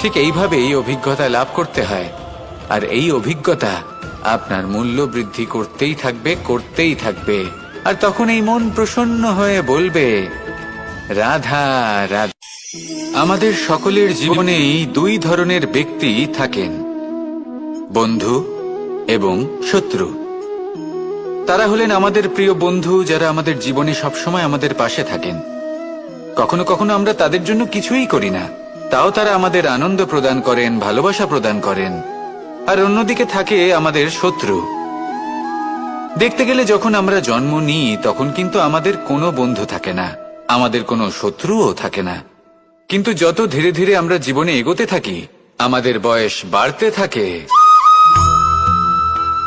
ঠিক এইভাবেই অভিজ্ঞতা লাভ করতে হয়। আর এই অভিজ্ঞতা আপনার মূল্য বৃদ্ধি করতেই থাকবে করতেই থাকবে। আর তখন এই মন প্রসন্ন হয়ে বলবে, রাধা রাধা। আমাদের সকলের জীবনেই দুই ধরনের ব্যক্তি থাকেন, বন্ধু এবং শত্রু। তারা হলেন আমাদের প্রিয় বন্ধু যারা আমাদের জীবনে সবসময় আমাদের পাশে থাকেন। কখনো কখনো আমরা তাদের জন্য কিছুই করি না। তাও তারা আমাদের আনন্দ প্রদান করেন, ভালোবাসা প্রদান করেন। আর অন্যদিকে থাকে আমাদের শত্রু। দেখতে গেলে যখন আমরা জন্ম নিই, তখন কিন্তু আমাদের কোনো বন্ধু থাকে না, আমাদের কোনো শত্রুও থাকে না। কিন্তু যত ধীরে ধীরে আমরা জীবনে এগোতে থাকি, আমাদের বয়স বাড়তে থাকে।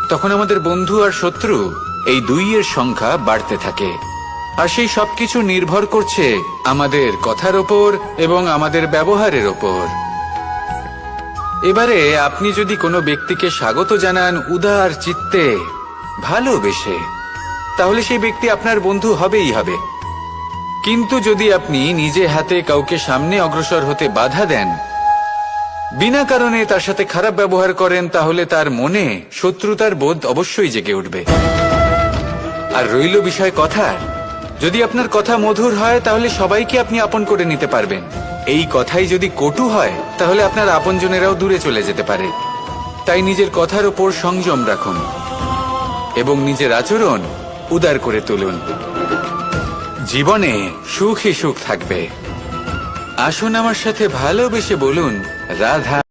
তখন আমাদের বন্ধু আর শত্রু, এই দুইয়ের সংখ্যা বাড়তে থাকে। আর সেই সবকিছু নির্ভর করছে আমাদের কথার ওপর এবং আমাদের ব্যবহারের ওপর। এবারে আপনি যদি কোনো ব্যক্তিকে স্বাগত জানান উদার চিত্তে, ভালোবেসে, তাহলে সেই ব্যক্তি আপনার বন্ধু হবেই হবে। কিন্তু যদি আপনি নিজে হাতে কাউকে সামনে অগ্রসর হতে বাধা দেন, বিনা কারণে তার সাথে খারাপ ব্যবহার করেন, তাহলে তার মনে শত্রুতার বোধ অবশ্যই জেগে উঠবে। আর রইল বিষয় কথার যদি আপনার কথা মধুর হয়, তাহলে সবাইকে আপনি আপন করে নিতে পারবেন। এই কথাই যদি কটু হয়, তাহলে আপনার আপনজনেরাও দূরে চলে যেতে পারে। তাই নিজের কথার ওপর সংযম রাখুন এবং নিজের আচরণ উদার করে তুলুন। জীবনে সুখী সুখ থাকবে। আসুন আমার সাথে ভালোবেসে বলুন, রাধা